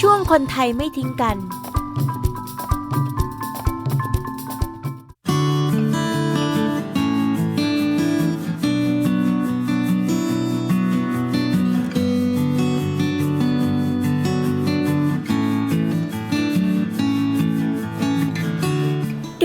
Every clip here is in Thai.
ช่วงคนไทยไม่ทิ้งกัน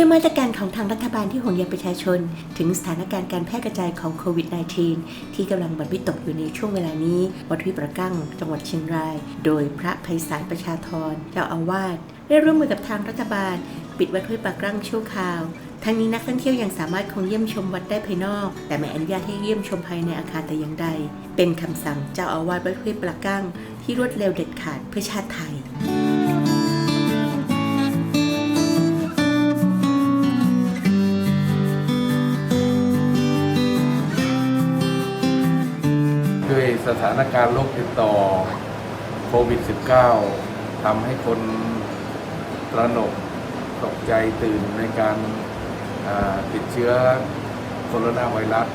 ด้วยมาตรการของทางรัฐบาลที่ห่วงใยประชาชน ถึงสถานการณ์การแพร่กระจายของโควิด -19 ที่กำลังบันวิตกอยู่ในช่วงเวลานี้ วัดวิประกั้ง จังหวัดเชียงราย โดยพระไพศาลประชาธรเจ้าอาวาสได้ร่วมมือกับทางรัฐบาล ปิดวัดห้วยปากกั้งชั่วคราวทั้งนี้นักท่องเที่ยวยังสามารถคงเยี่ยมชมวัดได้ภายนอก แต่ไม่อนุญาตให้เยี่ยมชมภายในอาคารแต่อย่างใด เป็นคำสั่งเจ้าอาวาสวัดห้วยปากกั้งที่รวดเร็วเด็ดขาดเพื่อชาติไทย ด้วยสถานการณ์โรคติดต่อโควิด -19 ทำให้คนตระหนกตกใจตื่นในการติดเชื้อโคโรนาไวรัส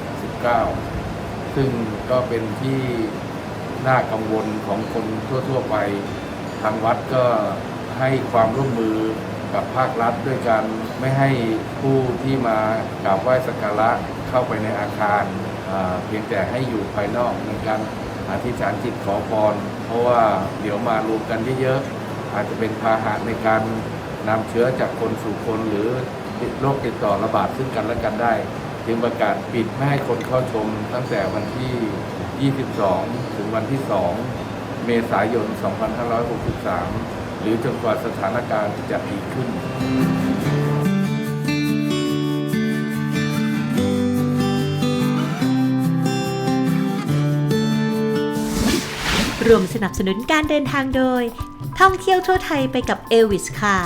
19 ซึ่งก็เป็นที่น่ากังวลของคนทั่ว ๆ ไป ทางวัดก็ให้ความร่วมมือกับภาครัฐด้วยการไม่ให้ผู้ที่มากราบไหว้สักการะเข้าไปในอาคาร เพียงแต่ให้อยู่ภายนอกในการอธิษฐานจิตขอพร เพราะว่าเดี๋ยวมารวมกันเยอะๆอาจจะเป็นพาหะในการนำเชื้อจากคนสู่คนหรือโรคติดต่อระบาดซึ่งกันและกันได้ จึงประกาศปิดไม่ให้คนเข้าชมตั้งแต่วันที่ 22 ถึงวันที่ 2 เมษายน 2563 หรือจนกว่าสถานการณ์จะดีขึ้น รวมสนับสนุนการเดินทางโดย ท่องเที่ยวทั่วไทยไปกับเอวิสค่ะ